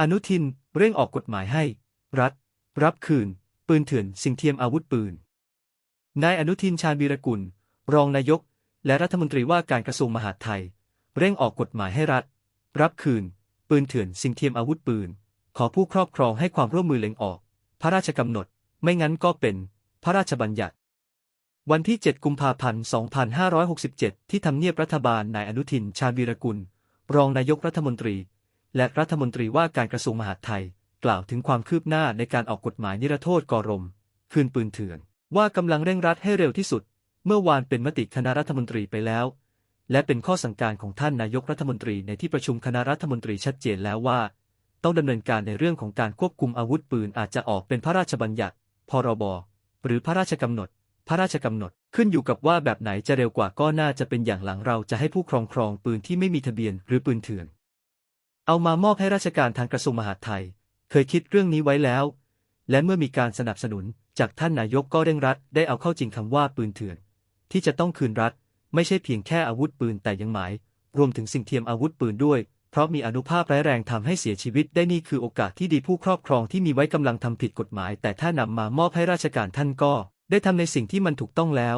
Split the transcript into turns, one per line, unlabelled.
อนุทินเร่งออกกฎหมายให้ รัฐ รับคืน ปืนเถื่อนสิ่งเทียมอาวุธปืน นายอนุทินชาญวีรกุล รองนายก และรัฐมนตรีว่าการกระทรวงมหาดไทย เร่งออกกฎหมายให้รัฐ รับคืน ปืนเถื่อนสิ่งเทียมอาวุธปืน ขอผู้ครอบครองให้ความร่วมมือเล็งออก พระราชกำหนด ไม่งั้นก็เป็น พระราชบัญญัติ วันที่ 7 กุมภาพันธ์ 2567 ที่ทำเนียบรัฐบาลนายอนุทินชาญวีรกุล รองนายกรัฐมนตรี และรัฐมนตรีว่าการกระทรวงมหาดไทย กล่าวถึงความคืบหน้าในการออกกฎหมายนิรโทษกรม คืนปืนเถื่อน ว่ากำลังเร่งรัดให้เร็วที่สุด เมื่อวานเป็นมติคณะรัฐมนตรีไปแล้ว และเป็นข้อสั่งการของท่านนายกรัฐมนตรีในที่ประชุมคณะรัฐมนตรีชัดเจนแล้วว่า ต้องดำเนินการในเรื่องของการควบคุมอาวุธปืนอาจจะออกเป็นพระราชบัญญัติ พรบ หรือพระราชกำหนด พระราชกำหนดขึ้นอยู่กับว่าแบบไหนจะเร็วกว่าก็น่าจะเป็นอย่างหลังเราจะให้ผู้ครองครองปืนที่ไม่มีทะเบียนหรือปืนเถื่อน เอามามอบให้ราชการทางกระทรวงมหาดไทย เคยคิดเรื่องนี้ไว้แล้ว และเมื่อมีการสนับสนุนจากท่านนายกก็เร่งรัดได้เอาเข้าจริงคำว่าปืนเถื่อน ที่จะต้องคืนรัฐ ไม่ใช่เพียงแค่อาวุธปืนแต่ยังหมาย รวมถึงสิ่งเทียมอาวุธปืนด้วย เพราะมีอนุภาพร้ายแรงทำให้เสียชีวิตได้นี่คือโอกาสที่ดีผู้ครอบครองที่มีไว้กำลังทำผิดกฎหมาย แต่ถ้านำมามอบให้ราชการท่านก็ ได้ทำในสิ่งที่มันถูกต้องแล้ว